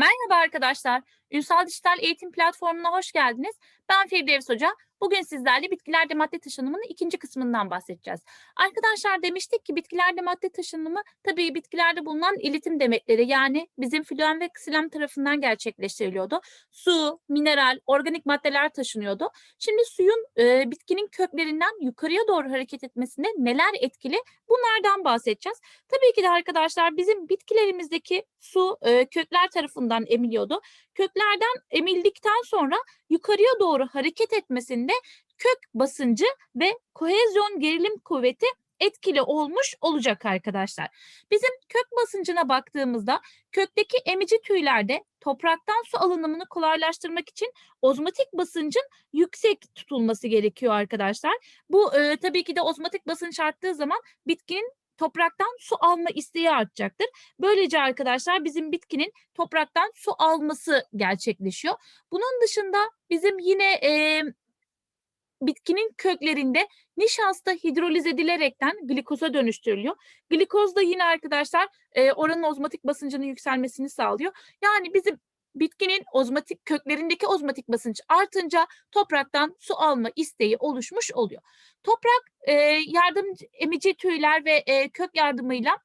Merhaba arkadaşlar. Ünsal Dijital Eğitim Platformu'na hoş geldiniz. Ben Firdevs Hoca. Bugün sizlerle bitkilerde madde taşınımının ikinci kısmından bahsedeceğiz. Arkadaşlar demiştik ki bitkilerde madde taşınımı tabii bitkilerde bulunan iletim demetleri yani bizim fluen ve ksilem tarafından gerçekleştiriliyordu. Su, mineral, organik maddeler taşınıyordu. Şimdi suyun e, bitkinin köklerinden yukarıya doğru hareket etmesinde neler etkili bunlardan bahsedeceğiz. Tabii ki de arkadaşlar bizim bitkilerimizdeki su e, kökler tarafından emiliyordu. Köklerden emildikten sonra yukarıya doğru hareket etmesinde kök basıncı ve kohezyon gerilim kuvveti etkili olmuş olacak arkadaşlar. Bizim kök basıncına baktığımızda kökteki emici tüylerde topraktan su alınımını kolaylaştırmak için ozmotik basıncın yüksek tutulması gerekiyor arkadaşlar. Bu e, tabii ki de ozmotik basınç arttığı zaman bitkinin topraktan su alma isteği artacaktır. Böylece arkadaşlar bizim bitkinin topraktan su alması gerçekleşiyor. Bunun dışında bizim yine e, bitkinin köklerinde nişasta hidroliz edilerekten glikoza dönüştürülüyor. Glikoz da yine arkadaşlar e, oranın ozmotik basıncının yükselmesini sağlıyor. Yani bizim bitkinin ozmotik köklerindeki ozmotik basınç artınca topraktan su alma isteği oluşmuş oluyor. Toprak e, yardımcı emici tüyler ve e, kök yardımıyla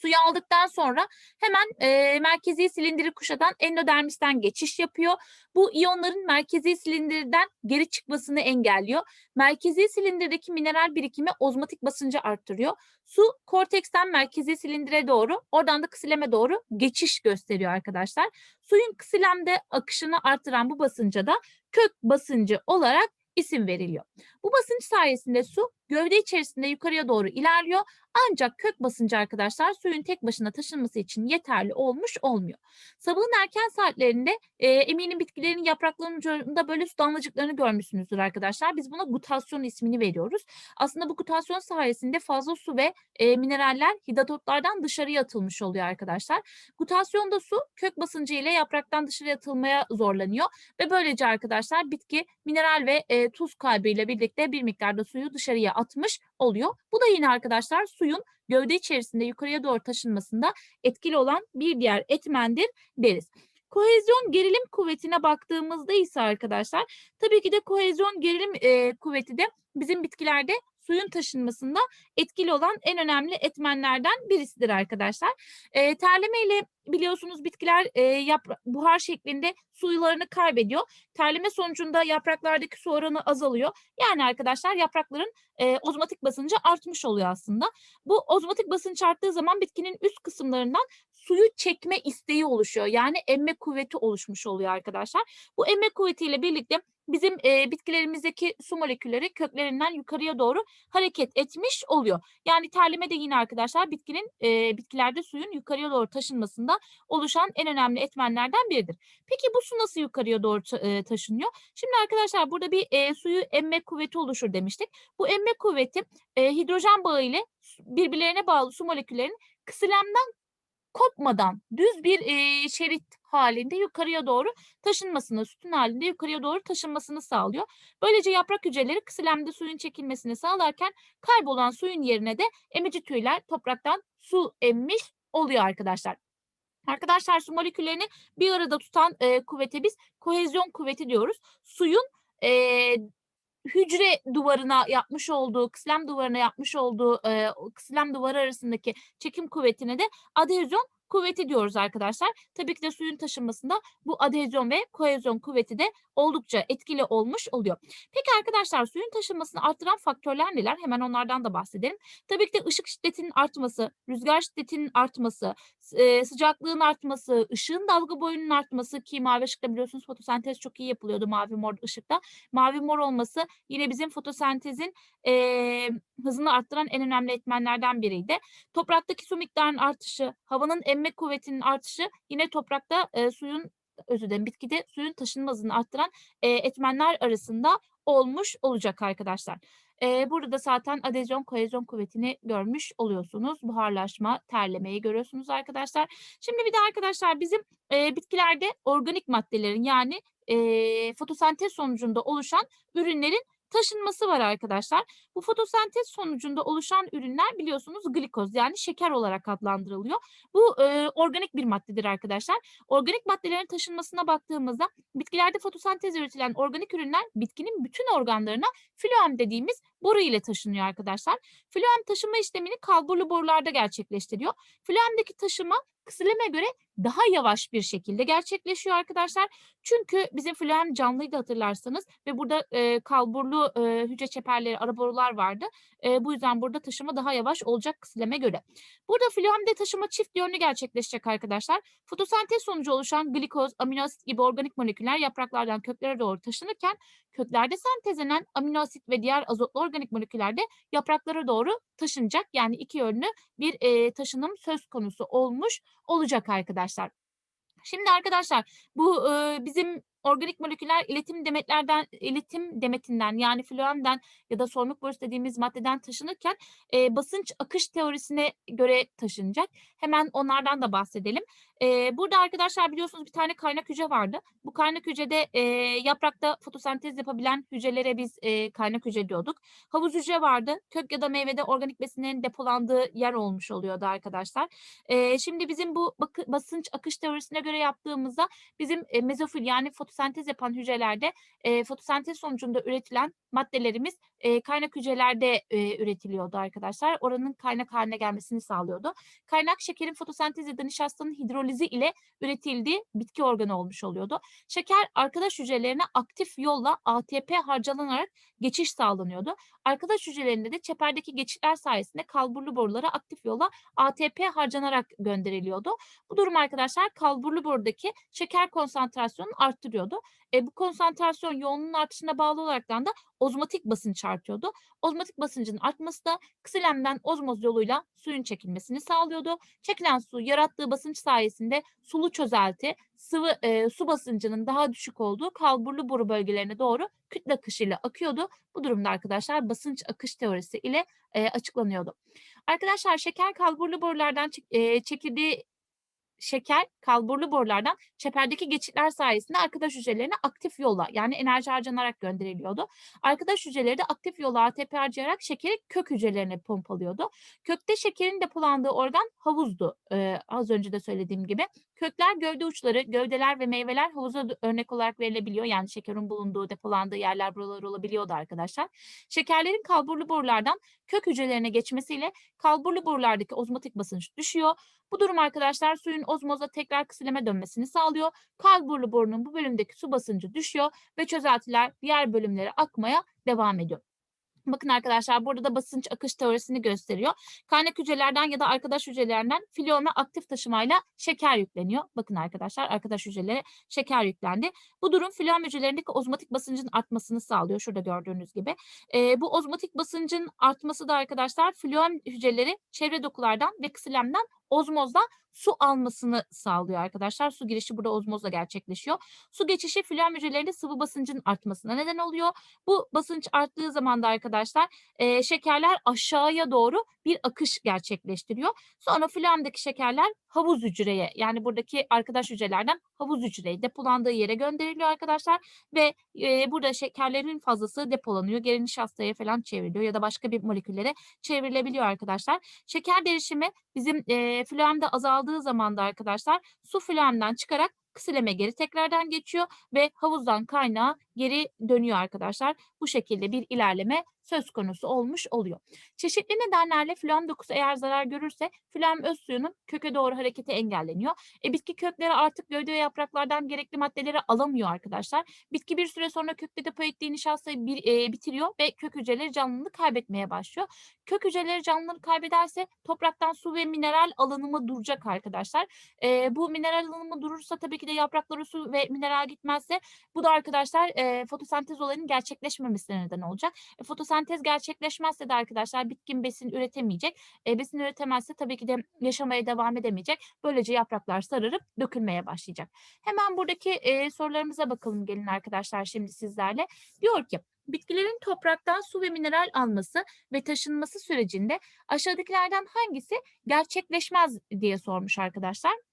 Suyu aldıktan sonra hemen e, merkezi silindiri kuşatan endodermisten geçiş yapıyor. Bu iyonların merkezi silindirden geri çıkmasını engelliyor. Merkezi silindirdeki mineral birikimi ozmotik basıncı arttırıyor. Su korteksten merkezi silindire doğru, oradan da ksileme doğru geçiş gösteriyor arkadaşlar. Suyun ksilemde akışını arttıran bu basınca da kök basıncı olarak isim veriliyor. Bu basınç sayesinde su gövde içerisinde yukarıya doğru ilerliyor. Ancak kök basıncı arkadaşlar suyun tek başına taşınması için yeterli olmuş olmuyor. Sabahın erken saatlerinde e, eminim bitkilerin yapraklarının ucunda böyle su damlacıklarını görmüşsünüzdür arkadaşlar. Biz buna gutasyon ismini veriyoruz. Aslında bu gutasyon sayesinde fazla su ve e, mineraller hidatotlardan dışarıya atılmış oluyor arkadaşlar. Gutasyonda su kök basıncı ile yapraktan dışarıya atılmaya zorlanıyor ve böylece arkadaşlar bitki mineral ve e, tuz kaybıyla birlikte bir miktarda suyu dışarıya atmış oluyor. Bu da yine arkadaşlar suyun gövde içerisinde yukarıya doğru taşınmasında etkili olan bir diğer etmendir deriz. Kohezyon gerilim kuvvetine baktığımızda ise arkadaşlar tabii ki de kohezyon gerilim e, kuvveti de bizim bitkilerde suyun taşınmasında etkili olan en önemli etmenlerden birisidir arkadaşlar. E, terleme ile biliyorsunuz bitkiler e, yapra- buhar şeklinde suyularını kaybediyor. Terleme sonucunda yapraklardaki su oranı azalıyor. Yani arkadaşlar yaprakların e, ozmotik basıncı artmış oluyor aslında. Bu ozmotik basınç arttığı zaman bitkinin üst kısımlarından suyu çekme isteği oluşuyor. Yani emme kuvveti oluşmuş oluyor arkadaşlar. Bu emme kuvvetiyle birlikte bizim e, bitkilerimizdeki su molekülleri köklerinden yukarıya doğru hareket etmiş oluyor. Yani terleme de yine arkadaşlar bitkinin e, bitkilerde suyun yukarıya doğru taşınmasında oluşan en önemli etmenlerden biridir. Peki bu su nasıl yukarıya doğru ta, e, taşınıyor? Şimdi arkadaşlar burada bir e, suyu emme kuvveti oluşur demiştik. Bu emme kuvveti e, hidrojen bağı ile birbirlerine bağlı su moleküllerinin kısilemden kopmadan düz bir e, şerit halinde yukarıya doğru taşınmasını, sütun halinde yukarıya doğru taşınmasını sağlıyor. Böylece yaprak hücreleri kısilemde suyun çekilmesini sağlarken kaybolan suyun yerine de emici tüyler topraktan su emmiş oluyor arkadaşlar. Arkadaşlar su moleküllerini bir arada tutan e, kuvvete biz kohezyon kuvveti diyoruz. Suyun e, hücre duvarına yapmış olduğu, ksilem duvarına yapmış olduğu e, ksilem duvarı arasındaki çekim kuvvetine de adezyon kuvveti diyoruz arkadaşlar. Tabii ki de suyun taşınmasında bu adezyon ve kohezyon kuvveti de oldukça etkili olmuş oluyor. Peki arkadaşlar suyun taşınmasını arttıran faktörler neler? Hemen onlardan da bahsedelim. Tabii ki de ışık şiddetinin artması, rüzgar şiddetinin artması, e, sıcaklığın artması, ışığın dalga boyunun artması ki mavi ışıkta biliyorsunuz fotosentez çok iyi yapılıyordu mavi mor ışıkta. Mavi mor olması yine bizim fotosentezin e, hızını arttıran en önemli etmenlerden biriydi. Topraktaki su miktarının artışı, havanın emme kuvvetinin artışı yine toprakta e, suyun özür dilerim bitkide suyun taşınma arttıran e, etmenler arasında olmuş olacak arkadaşlar. E, burada da zaten adezyon kohezyon kuvvetini görmüş oluyorsunuz. Buharlaşma, terlemeyi görüyorsunuz arkadaşlar. Şimdi bir de arkadaşlar bizim e, bitkilerde organik maddelerin yani e, fotosentez sonucunda oluşan ürünlerin taşınması var arkadaşlar. Bu fotosentez sonucunda oluşan ürünler biliyorsunuz glikoz yani şeker olarak adlandırılıyor. Bu e, organik bir maddedir arkadaşlar. Organik maddelerin taşınmasına baktığımızda bitkilerde fotosentez üretilen organik ürünler bitkinin bütün organlarına floem dediğimiz boru ile taşınıyor arkadaşlar. Floem taşıma işlemini kalburlu borularda gerçekleştiriyor. Floemdeki taşıma kısileme göre daha yavaş bir şekilde gerçekleşiyor arkadaşlar. Çünkü bizim floem canlıydı hatırlarsanız ve burada e, kalburlu e, hücre çeperleri, ara borular vardı. E, bu yüzden burada taşıma daha yavaş olacak kısileme göre. Burada floemde taşıma çift yönlü gerçekleşecek arkadaşlar. Fotosentez sonucu oluşan glikoz, amino asit gibi organik moleküller yapraklardan köklere doğru taşınırken köklerde sentezlenen amino asit ve diğer azotlu organik moleküller de yapraklara doğru taşınacak. Yani iki yönlü bir e, taşınım söz konusu olmuş olacak arkadaşlar. Şimdi arkadaşlar bu e, bizim organik moleküller iletim demetlerden iletim demetinden yani floemden ya da solunum borusu dediğimiz maddeden taşınırken e, basınç akış teorisine göre taşınacak. Hemen onlardan da bahsedelim. E, burada arkadaşlar biliyorsunuz bir tane kaynak hücre vardı. Bu kaynak hücrede e, yaprakta fotosentez yapabilen hücrelere biz e, kaynak hücre diyorduk. Havuz hücre vardı. Kök ya da meyvede organik besinlerin depolandığı yer olmuş oluyordu arkadaşlar. E, şimdi bizim bu basınç akış teorisine göre yaptığımızda bizim e, mezofil yani fotosentez yapan hücrelerde e, fotosentez sonucunda üretilen maddelerimiz e, kaynak hücrelerde e, üretiliyordu arkadaşlar. Oranın kaynak haline gelmesini sağlıyordu. Kaynak şekerin fotosentez ya nişastanın hidrolizi ile üretildiği bitki organı olmuş oluyordu. Şeker arkadaş hücrelerine aktif yolla ATP harcalanarak geçiş sağlanıyordu. Arkadaş hücrelerinde de çeperdeki geçişler sayesinde kalburlu borulara aktif yolla ATP harcanarak gönderiliyordu. Bu durum arkadaşlar kalburlu borudaki şeker konsantrasyonunu arttırıyordu. E, bu konsantrasyon yoğunluğun artışına bağlı olaraktan da ozmotik basınç artıyordu. Ozmotik basıncın artması da kısilemden ozmoz yoluyla suyun çekilmesini sağlıyordu. Çekilen su yarattığı basınç sayesinde sulu çözelti, sıvı e, su basıncının daha düşük olduğu kalburlu boru bölgelerine doğru kütle akışıyla akıyordu. Bu durumda arkadaşlar basınç akış teorisi ile e, açıklanıyordu. Arkadaşlar şeker kalburlu borulardan çek, e, çekildiği şeker kalburlu borulardan çeperdeki geçitler sayesinde arkadaş hücrelerine aktif yolla yani enerji harcanarak gönderiliyordu. Arkadaş hücreleri de aktif yolla ATP harcayarak şekeri kök hücrelerine pompalıyordu. Kökte şekerin depolandığı organ havuzdu ee, az önce de söylediğim gibi. Kökler gövde uçları, gövdeler ve meyveler havuza örnek olarak verilebiliyor. Yani şekerin bulunduğu, depolandığı yerler buralar olabiliyordu arkadaşlar. Şekerlerin kalburlu borulardan kök hücrelerine geçmesiyle kalburlu borulardaki ozmotik basınç düşüyor. Bu durum arkadaşlar suyun ozmoza tekrar kısileme dönmesini sağlıyor. Kalburlu borunun bu bölümdeki su basıncı düşüyor ve çözeltiler diğer bölümlere akmaya devam ediyor. Bakın arkadaşlar burada da basınç akış teorisini gösteriyor. Kaynak hücrelerden ya da arkadaş hücrelerden filiyoma aktif taşımayla şeker yükleniyor. Bakın arkadaşlar arkadaş hücrelere şeker yüklendi. Bu durum filiyom hücrelerindeki ozmotik basıncın artmasını sağlıyor. Şurada gördüğünüz gibi. Ee, bu ozmotik basıncın artması da arkadaşlar filiyom hücreleri çevre dokulardan ve kısilemden ozmozla su almasını sağlıyor arkadaşlar. Su girişi burada ozmozla gerçekleşiyor. Su geçişi filem hücrelerinde sıvı basıncın artmasına neden oluyor. Bu basınç arttığı zaman da arkadaşlar e, şekerler aşağıya doğru bir akış gerçekleştiriyor. Sonra filamdaki şekerler havuz hücreye yani buradaki arkadaş hücrelerden havuz hücreye depolandığı yere gönderiliyor arkadaşlar ve e, burada şekerlerin fazlası depolanıyor. Geri nişastaya falan çevriliyor ya da başka bir moleküllere çevrilebiliyor arkadaşlar. Şeker derişimi bizim e, fluemde azaldığı zaman da arkadaşlar su fluemden çıkarak kısileme geri tekrardan geçiyor ve havuzdan kaynağa geri dönüyor arkadaşlar. Bu şekilde bir ilerleme söz konusu olmuş oluyor. Çeşitli nedenlerle flüem dokusu eğer zarar görürse flüem öz suyunun köke doğru hareketi engelleniyor. E, bitki kökleri artık gövde ve yapraklardan gerekli maddeleri alamıyor arkadaşlar. Bitki bir süre sonra kökte depo ettiği nişastayı bir, e, bitiriyor ve kök hücreleri canlılık kaybetmeye başlıyor. Kök hücreleri canlılık kaybederse topraktan su ve mineral alınımı duracak arkadaşlar. E, bu mineral alınımı durursa tabii ki de yapraklara su ve mineral gitmezse bu da arkadaşlar e, fotosentez olayının gerçekleşmemesine neden olacak. E, fotosentez gerçekleşmezse de arkadaşlar bitkin besin üretemeyecek. E, besin üretemezse tabii ki de yaşamaya devam edemeyecek. Böylece yapraklar sararıp dökülmeye başlayacak. Hemen buradaki e, sorularımıza bakalım gelin arkadaşlar şimdi sizlerle. Diyor ki bitkilerin topraktan su ve mineral alması ve taşınması sürecinde aşağıdakilerden hangisi gerçekleşmez diye sormuş arkadaşlar.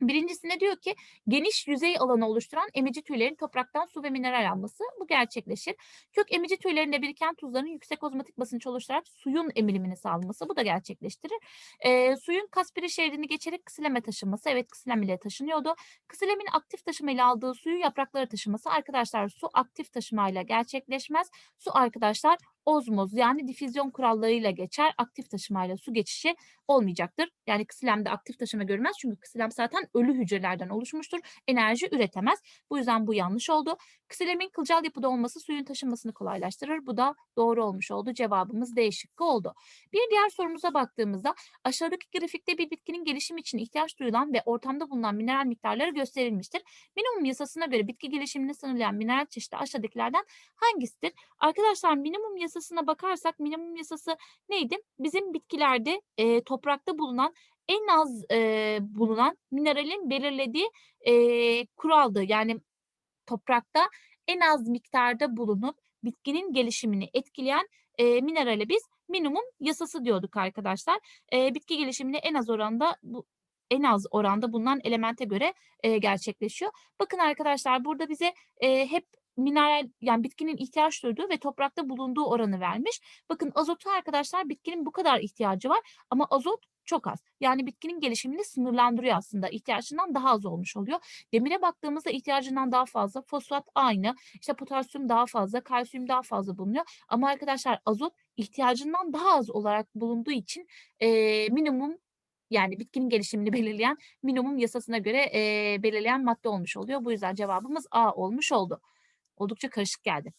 Birincisinde diyor ki geniş yüzey alanı oluşturan emici tüylerin topraktan su ve mineral alması bu gerçekleşir. Kök emici tüylerinde biriken tuzların yüksek ozmotik basınç oluşturarak suyun emilimini sağlaması bu da gerçekleştirir. Ee, suyun kasperi şeridini geçerek kısileme taşınması evet kısilem ile taşınıyordu. Kısilemin aktif taşımayla aldığı suyu yapraklara taşıması arkadaşlar su aktif taşımayla gerçekleşmez. Su arkadaşlar ozmoz yani difüzyon kurallarıyla geçer. Aktif taşımayla su geçişi olmayacaktır. Yani kısilemde aktif taşıma görmez çünkü kısilem zaten ölü hücrelerden oluşmuştur. Enerji üretemez. Bu yüzden bu yanlış oldu. Kısilemin kılcal yapıda olması suyun taşınmasını kolaylaştırır. Bu da doğru olmuş oldu. Cevabımız D oldu. Bir diğer sorumuza baktığımızda aşağıdaki grafikte bir bitkinin gelişimi için ihtiyaç duyulan ve ortamda bulunan mineral miktarları gösterilmiştir. Minimum yasasına göre bitki gelişimini sınırlayan mineral çeşidi aşağıdakilerden hangisidir? Arkadaşlar minimum yasasına bakarsak minimum yasası neydi? Bizim bitkilerde e, toprakta bulunan en az e, bulunan mineralin belirlediği e, kuraldı. Yani toprakta en az miktarda bulunup bitkinin gelişimini etkileyen e, minerale biz minimum yasası diyorduk arkadaşlar. E, bitki gelişimini en az oranda bu en az oranda bulunan elemente göre e, gerçekleşiyor. Bakın arkadaşlar burada bize e, hep mineral yani bitkinin ihtiyaç duyduğu ve toprakta bulunduğu oranı vermiş. Bakın azotu arkadaşlar bitkinin bu kadar ihtiyacı var ama azot çok az. Yani bitkinin gelişimini sınırlandırıyor aslında. İhtiyacından daha az olmuş oluyor. Demire baktığımızda ihtiyacından daha fazla. Fosfat aynı. İşte potasyum daha fazla, kalsiyum daha fazla bulunuyor. Ama arkadaşlar azot ihtiyacından daha az olarak bulunduğu için e, minimum yani bitkinin gelişimini belirleyen minimum yasasına göre e, belirleyen madde olmuş oluyor. Bu yüzden cevabımız A olmuş oldu. Oldukça karışık geldi.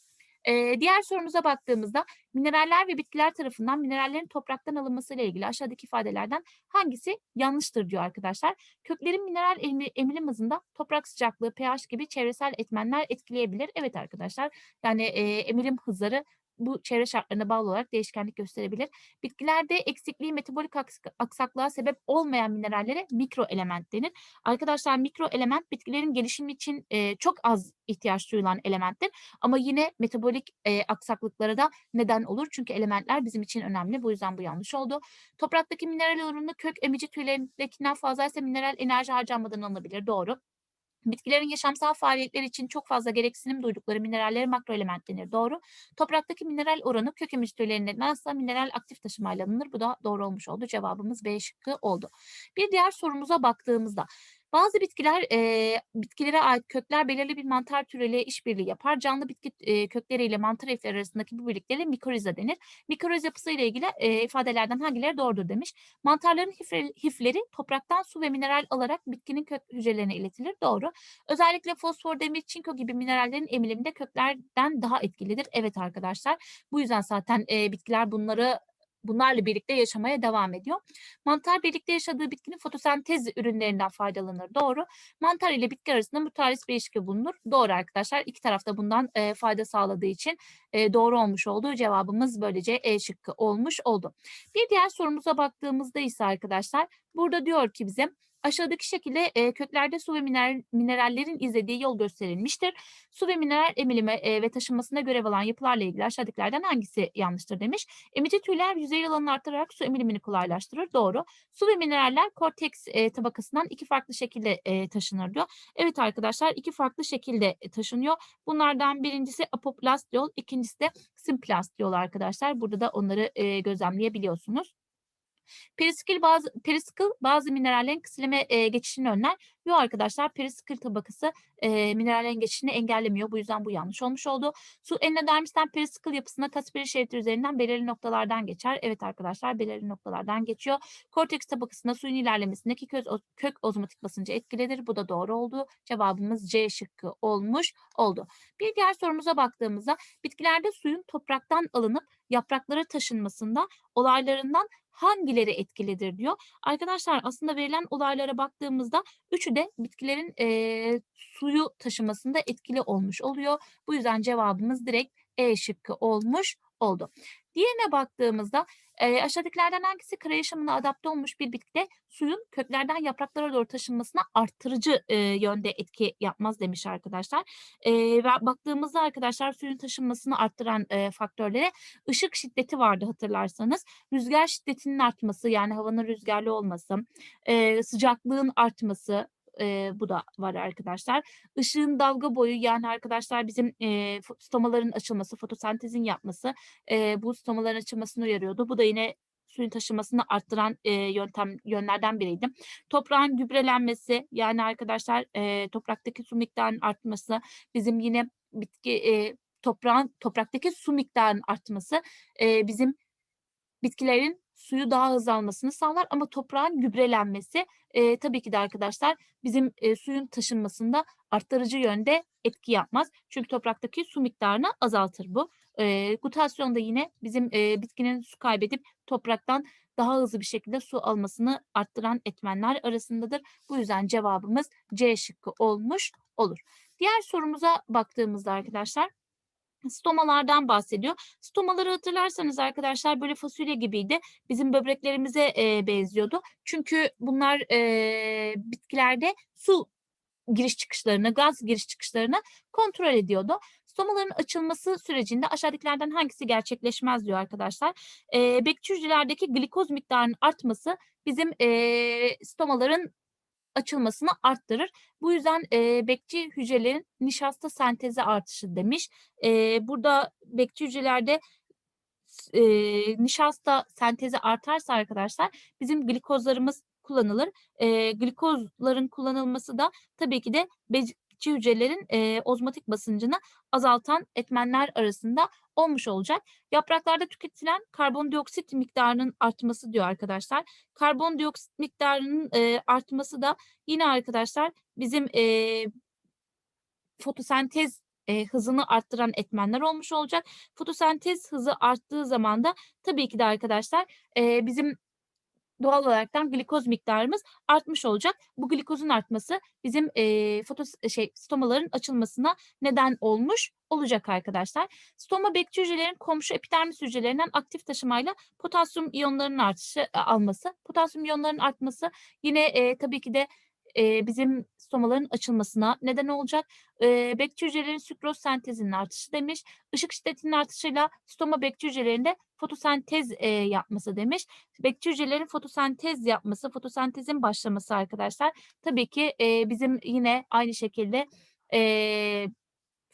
Ee, diğer sorumuza baktığımızda mineraller ve bitkiler tarafından minerallerin topraktan alınması ile ilgili aşağıdaki ifadelerden hangisi yanlıştır diyor arkadaşlar. Köklerin mineral emi- emilim hızında toprak sıcaklığı, pH gibi çevresel etmenler etkileyebilir. Evet arkadaşlar yani e, emilim hızları bu çevre şartlarına bağlı olarak değişkenlik gösterebilir. Bitkilerde eksikliği metabolik aks- aksaklığa sebep olmayan minerallere mikro element denir. Arkadaşlar mikro element bitkilerin gelişimi için e, çok az ihtiyaç duyulan elementtir. Ama yine metabolik e, aksaklıklara da neden olur. Çünkü elementler bizim için önemli. Bu yüzden bu yanlış oldu. Topraktaki mineral oranı kök emici tüylerindekinden fazlaysa mineral enerji harcanmadan alınabilir. Doğru. Bitkilerin yaşamsal faaliyetler için çok fazla gereksinim duydukları minerallere makroelement denir. Doğru. Topraktaki mineral oranı kök emici türlerinden azsa mineral aktif taşımayla alınır. Bu da doğru olmuş oldu. Cevabımız B şıkkı oldu. Bir diğer sorumuza baktığımızda bazı bitkiler e, bitkilere ait kökler belirli bir mantar türüyle işbirliği yapar. Canlı bitki e, kökleriyle mantar ifleri arasındaki bu birlikteliğe mikoriza denir. Mikoriz yapısı ile ilgili e, ifadelerden hangileri doğrudur demiş. Mantarların hifleri topraktan su ve mineral alarak bitkinin kök hücrelerine iletilir. Doğru. Özellikle fosfor, demir, çinko gibi minerallerin emiliminde köklerden daha etkilidir. Evet arkadaşlar. Bu yüzden zaten e, bitkiler bunları bunlarla birlikte yaşamaya devam ediyor. Mantar birlikte yaşadığı bitkinin fotosentez ürünlerinden faydalanır. Doğru. Mantar ile bitki arasında mutualist bir ilişki bulunur. Doğru arkadaşlar. İki tarafta bundan e, fayda sağladığı için e, doğru olmuş olduğu cevabımız böylece E şıkkı olmuş oldu. Bir diğer sorumuza baktığımızda ise arkadaşlar burada diyor ki bize aşağıdaki şekilde e, köklerde su ve mineral, minerallerin izlediği yol gösterilmiştir. Su ve mineral emilimi e, ve taşınmasına görev alan yapılarla ilgili aşağıdakilerden hangisi yanlıştır demiş. Emici tüyler yüzey alanını artırarak su emilimini kolaylaştırır. Doğru. Su ve mineraller korteks e, tabakasından iki farklı şekilde e, taşınır diyor. Evet arkadaşlar iki farklı şekilde e, taşınıyor. Bunlardan birincisi apoplast yol, ikincisi de simplast yol arkadaşlar. Burada da onları e, gözlemleyebiliyorsunuz. Periskil bazı periskil bazı minerallerin kısileme e, geçişini önler. Yok arkadaşlar periskil tabakası e, minerallerin geçişini engellemiyor. Bu yüzden bu yanlış olmuş oldu. Su endodermisten periskil yapısına kasperi şeridi üzerinden belirli noktalardan geçer. Evet arkadaşlar belirli noktalardan geçiyor. Korteks tabakasında suyun ilerlemesindeki kök, kök ozmotik basıncı etkilidir. Bu da doğru oldu. Cevabımız C şıkkı olmuş oldu. Bir diğer sorumuza baktığımızda bitkilerde suyun topraktan alınıp yapraklara taşınmasında olaylarından hangileri etkilidir diyor. Arkadaşlar aslında verilen olaylara baktığımızda üçü de bitkilerin e, suyu taşımasında etkili olmuş oluyor. Bu yüzden cevabımız direkt E şıkkı olmuş oldu. Diğerine baktığımızda e, aşağıdakilerden hangisi kara yaşamına adapte olmuş bir bitkide suyun köklerden yapraklara doğru taşınmasına arttırıcı e, yönde etki yapmaz demiş arkadaşlar. E, ve baktığımızda arkadaşlar suyun taşınmasını arttıran e, faktörlere ışık şiddeti vardı hatırlarsanız. Rüzgar şiddetinin artması yani havanın rüzgarlı olması, e, sıcaklığın artması, e, bu da var arkadaşlar. Işığın dalga boyu yani arkadaşlar bizim e, stomaların açılması, fotosentezin yapması e, bu stomaların açılmasını uyarıyordu. Bu da yine suyun taşınmasını arttıran e, yöntem yönlerden biriydi. Toprağın gübrelenmesi yani arkadaşlar e, topraktaki su miktarının artması bizim yine bitki e, toprağın topraktaki su miktarının artması e, bizim bitkilerin suyu daha hızlı almasını sağlar ama toprağın gübrelenmesi e, tabii ki de arkadaşlar bizim e, suyun taşınmasında arttırıcı yönde etki yapmaz. Çünkü topraktaki su miktarını azaltır bu. E, gutasyon da yine bizim e, bitkinin su kaybedip topraktan daha hızlı bir şekilde su almasını arttıran etmenler arasındadır. Bu yüzden cevabımız C şıkkı olmuş olur. Diğer sorumuza baktığımızda arkadaşlar stomalardan bahsediyor. Stomaları hatırlarsanız arkadaşlar böyle fasulye gibiydi. Bizim böbreklerimize e, benziyordu. Çünkü bunlar e, bitkilerde su giriş çıkışlarını, gaz giriş çıkışlarını kontrol ediyordu. Stomaların açılması sürecinde aşağıdakilerden hangisi gerçekleşmez diyor arkadaşlar. E, bekçi hücrelerdeki glikoz miktarının artması bizim e, stomaların açılmasını arttırır. Bu yüzden e, bekçi hücrelerin nişasta sentezi artışı demiş. E, burada bekçi hücrelerde e, nişasta sentezi artarsa arkadaşlar bizim glikozlarımız kullanılır. E, glikozların kullanılması da tabii ki de bekçi hücrelerin e, ozmotik basıncını azaltan etmenler arasında olmuş olacak. Yapraklarda tüketilen karbondioksit miktarının artması diyor arkadaşlar. Karbondioksit miktarının e, artması da yine arkadaşlar bizim e, fotosentez e, hızını arttıran etmenler olmuş olacak. Fotosentez hızı arttığı zaman da tabii ki de arkadaşlar e, bizim doğal olaraktan glikoz miktarımız artmış olacak. Bu glikozun artması bizim e, fotos şey stomaların açılmasına neden olmuş olacak arkadaşlar. Stoma bekçi hücrelerin komşu epidermis hücrelerinden aktif taşımayla potasyum iyonlarının artışı e, alması. Potasyum iyonlarının artması yine e, tabii ki de e, bizim stomaların açılmasına neden olacak. E, bekçi hücrelerin sükroz sentezinin artışı demiş. Işık şiddetinin artışıyla stoma bekçi hücrelerinde fotosentez e, yapması demiş. Bekçi hücrelerin fotosentez yapması, fotosentezin başlaması arkadaşlar. Tabii ki e, bizim yine aynı şekilde e,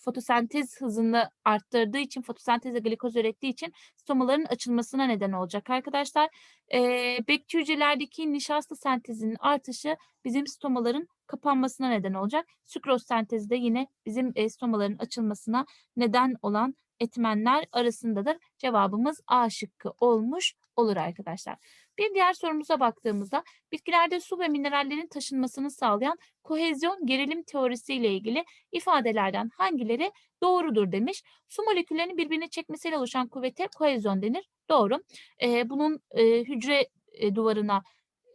fotosentez hızını arttırdığı için, fotosentezle glikoz ürettiği için stomaların açılmasına neden olacak arkadaşlar. E, bekçi hücrelerdeki nişasta sentezinin artışı bizim stomaların kapanmasına neden olacak. Sükroz sentezi de yine bizim e, stomaların açılmasına neden olan etmenler arasındadır. Cevabımız A şıkkı olmuş olur arkadaşlar. Bir diğer sorumuza baktığımızda bitkilerde su ve minerallerin taşınmasını sağlayan kohezyon gerilim teorisi ile ilgili ifadelerden hangileri doğrudur demiş. Su moleküllerinin birbirine çekmesiyle oluşan kuvvete kohezyon denir. Doğru. Ee, bunun e, hücre e, duvarına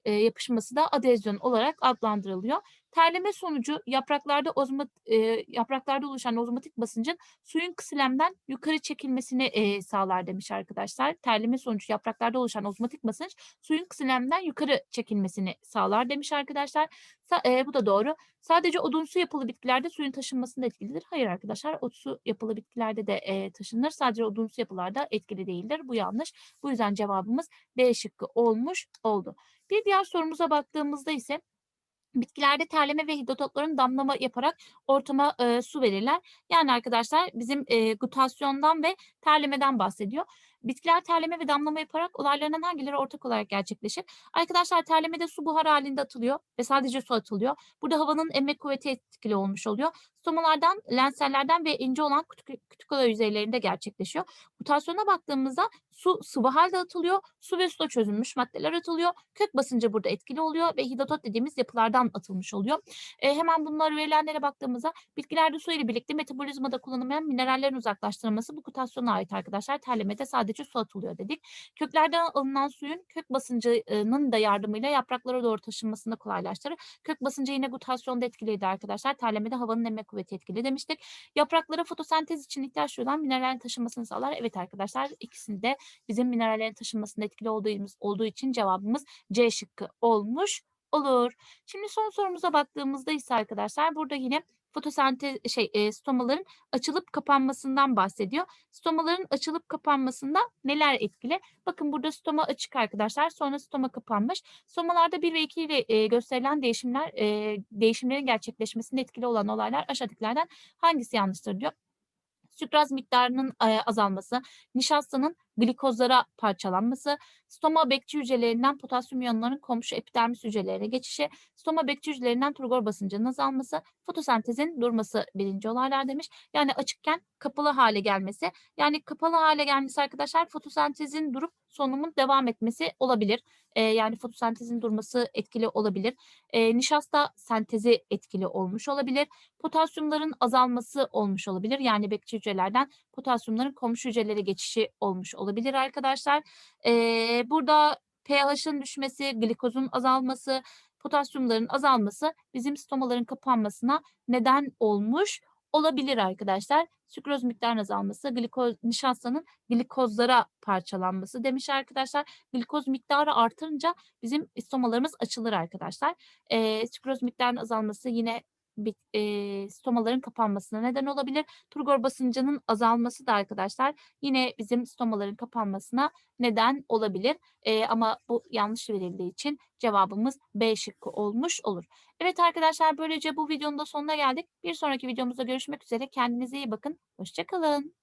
e, yapışması da adezyon olarak adlandırılıyor. Terleme sonucu yapraklarda ozmat, e, yapraklarda oluşan ozmotik basıncın suyun kısilemden yukarı çekilmesini e, sağlar demiş arkadaşlar. Terleme sonucu yapraklarda oluşan ozmotik basınç suyun kısilemden yukarı çekilmesini sağlar demiş arkadaşlar. Sa- e, bu da doğru. Sadece odunsu yapılı bitkilerde suyun taşınmasında etkilidir. Hayır arkadaşlar, otsu yapılı bitkilerde de e, taşınır. Sadece odunsu yapılarda etkili değildir. Bu yanlış. Bu yüzden cevabımız D şıkkı olmuş oldu. Bir diğer sorumuza baktığımızda ise bitkilerde terleme ve hidrotopların damlama yaparak ortama e, su verirler. Yani arkadaşlar bizim e, gutasyondan ve terlemeden bahsediyor. Bitkiler terleme ve damlama yaparak olaylarından hangileri ortak olarak gerçekleşir? Arkadaşlar terlemede su buhar halinde atılıyor ve sadece su atılıyor. Burada havanın emme kuvveti etkili olmuş oluyor. Stomalardan, lensellerden ve ince olan kütük- kütükula yüzeylerinde gerçekleşiyor. Mutasyona baktığımızda su sıvı halde atılıyor. Su ve suda çözülmüş maddeler atılıyor. Kök basıncı burada etkili oluyor ve hidotot dediğimiz yapılardan atılmış oluyor. E, hemen bunlar verilenlere baktığımızda bitkilerde su ile birlikte metabolizmada kullanılmayan minerallerin uzaklaştırılması bu mutasyona ait arkadaşlar. Terlemede sadece su atılıyor dedik. Köklerden alınan suyun kök basıncının da yardımıyla yapraklara doğru taşınmasını kolaylaştırır. Kök basıncı yine gutasyonda etkiliydi arkadaşlar. Terlemede havanın emme kuvveti etkili demiştik. Yapraklara fotosentez için ihtiyaç duyulan minerallerin taşınmasını sağlar. Evet arkadaşlar ikisini de bizim minerallerin taşınmasında etkili olduğumuz, olduğu için cevabımız C şıkkı olmuş Olur. Şimdi son sorumuza baktığımızda ise arkadaşlar burada yine fotosentez şey e, stomaların açılıp kapanmasından bahsediyor. Stomaların açılıp kapanmasında neler etkili? Bakın burada stoma açık arkadaşlar. Sonra stoma kapanmış. Stomalarda 1 ve 2 ile e, gösterilen değişimler e, değişimlerin gerçekleşmesinde etkili olan olaylar aşağıdakilerden hangisi yanlıştır diyor. Sükraz miktarının e, azalması, nişastanın glikozlara parçalanması, stoma bekçi hücrelerinden potasyum iyonlarının komşu epidermis hücrelerine geçişi, stoma bekçi hücrelerinden turgor basıncının azalması, fotosentezin durması birinci olaylar demiş. Yani açıkken kapalı hale gelmesi. Yani kapalı hale gelmesi arkadaşlar fotosentezin durup solunumun devam etmesi olabilir. E, yani fotosentezin durması etkili olabilir. E, nişasta sentezi etkili olmuş olabilir. Potasyumların azalması olmuş olabilir. Yani bekçi hücrelerden potasyumların komşu hücrelere geçişi olmuş olabilir arkadaşlar. E, burada pH'ın düşmesi, glikozun azalması, potasyumların azalması bizim stomaların kapanmasına neden olmuş olabilir arkadaşlar. Sükroz miktarının azalması, glikoz, nişastanın glikozlara parçalanması demiş arkadaşlar. Glikoz miktarı artınca bizim stomalarımız açılır arkadaşlar. E, sükroz miktarının azalması yine e, stomaların kapanmasına neden olabilir. Turgor basıncının azalması da arkadaşlar yine bizim stomaların kapanmasına neden olabilir. E, ama bu yanlış verildiği için cevabımız B şıkkı olmuş olur. Evet arkadaşlar böylece bu videonun da sonuna geldik. Bir sonraki videomuzda görüşmek üzere. Kendinize iyi bakın. Hoşçakalın.